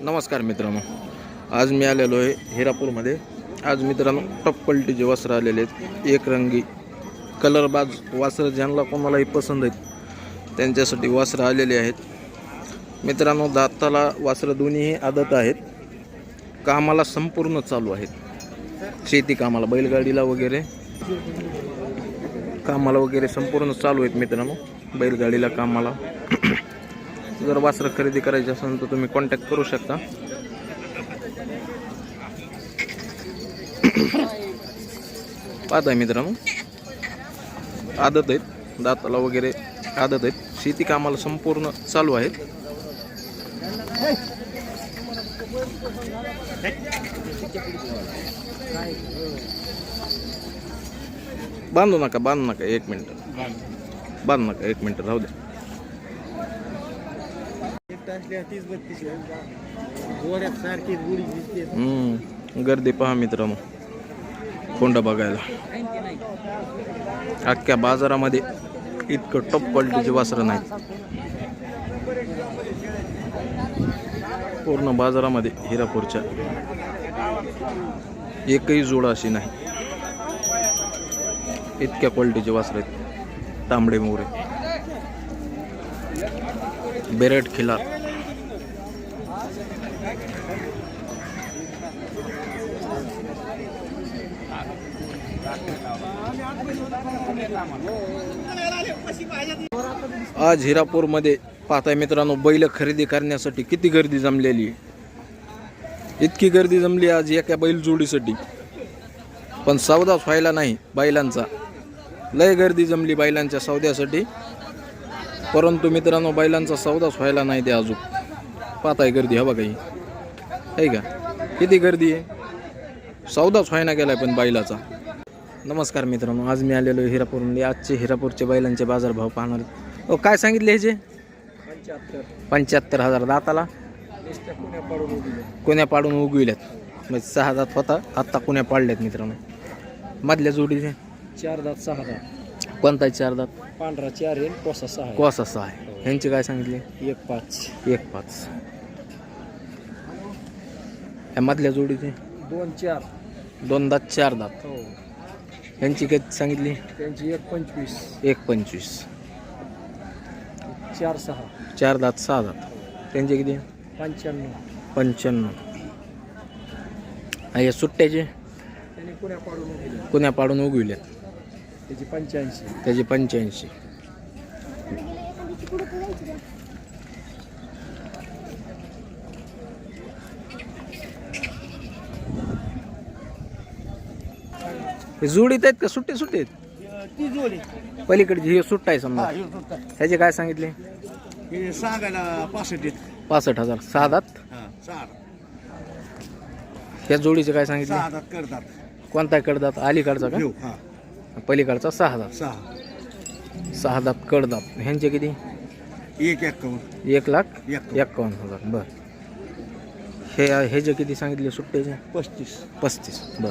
नमस्कार मित्रांनो. आज मी आलेलो आहे हिरापूरमध्ये. आज मित्रांनो टॉप क्वालिटीचे वस्त्र आलेले आहेत. एकरंगी कलरबाज वासरं ज्यांना कोणालाही पसंत आहेत त्यांच्यासाठी वस्त्र आलेले आहेत. मित्रांनो दाताला वासरं दोन्हीही आदत आहेत. कामाला संपूर्ण चालू आहेत. शेती कामाला बैलगाडीला वगैरे. कामाला वगैरे संपूर्ण चालू आहेत मित्रांनो. बैलगाडीला कामाला. जर वासरं खरेदी करायची असेल तर तुम्ही कॉन्टॅक्ट करू शकता. पाहताय मित्रांनो. आदत आहेत. दाताला वगैरे आदत आहेत. शेती कामाला संपूर्ण चालू आहेत. बांधू नका बांधू नका. एक मिनिट. बांधू. नका. एक मिनिट. राहू द्या बत्तीस गोऱ्यात सारखी गुढी दिसते. हम्म, गर्दी पहा मित्रांनो. कोंडा बघायला. अख्ख्या बाजारामध्ये इतकं टॉप क्वालिटीचे वासरं नाहीत. पूर्ण बाजारामध्ये हिरापूरच्या. एकही जोडा अशी नाही. इतक्या क्वालिटीचे वासर आहेत. तांबडे मोरे. बेरट खिलार. आज हिरापूरमध्ये पाहताय मित्रांनो बैल खरेदी करण्यासाठी किती गर्दी जमलेली आहे. इतकी गर्दी जमली आज एका बैल जोडीसाठी. पण सौदाच व्हायला नाही बैलांचा. लय गर्दी जमली बैलांच्या सौद्यासाठी. परंतु मित्रांनो बैलांचा सौदाच व्हायला नाही ते अजून. पाहताय गर्दी हवा काही. आहे का किती गर्दी आहे? सौदाच व्हायना गेलाय पण बैलाचा. नमस्कार मित्रांनो आज मी आलेलो आहे हिरापूरमध्ये आजचे हिरापूरचे बैलांचे बाजारभाव पाहणार. ओ काय सांगितले ह्याचे पंच्याहत्तर हजार दाताला. कोण्या पाडून उगविल्यात? म्हणजे सहा दात होता आत्ता कोण्या पाडल्यात मित्रांनो? मधल्या जोडीचे? चार दात सहा दात. कोणता आहे चार दात? पांढरा चार आहे कोसा सहा आहे. कोसा सहा आहे. ह्यांचे काय सांगितले? एक पाच. एक पाच. ह्या मधल्या जोडीचे? दोन चार. दोन दात चार दात. हो. ह्यांची किती सांगितली? त्यांची एक पंचवीस. एक पंचवीस. चार सहा. चार दात सहा दात. त्यांचे किती? पंच्याण्णव. पंच्याण्णव. आणि या सुट्ट्याचे? त्यांनी पुण्या पाडून कुण्या पाडून उगविल्यात त्याची पंच्याऐंशी. त्याचे पंच्याऐंशी. हे जोडीत आहेत का? सुट्टे सुट्टे आहेत? ती जोडी पलीकडची हे सुट्टा आहे समजा. ह्याचे काय सांगितले? हे सांगायला पासष्ट आहेत. पासष्ट हजार. सहा दात हा सहा ह्या जोडीचे काय सांगितले? सहा दात करतात. कोणता कडदात अलीकडचा घेऊ का पलीकडचा सहा दात सहा. सहा दात कडदात ह्यांचे किती? एक एक्कावन्न. एक लाख एक एकावन्न हजार. बर. हे हे जे किती सांगितले सुट्ट्याचे पस्तीस. पस्तीस. बर.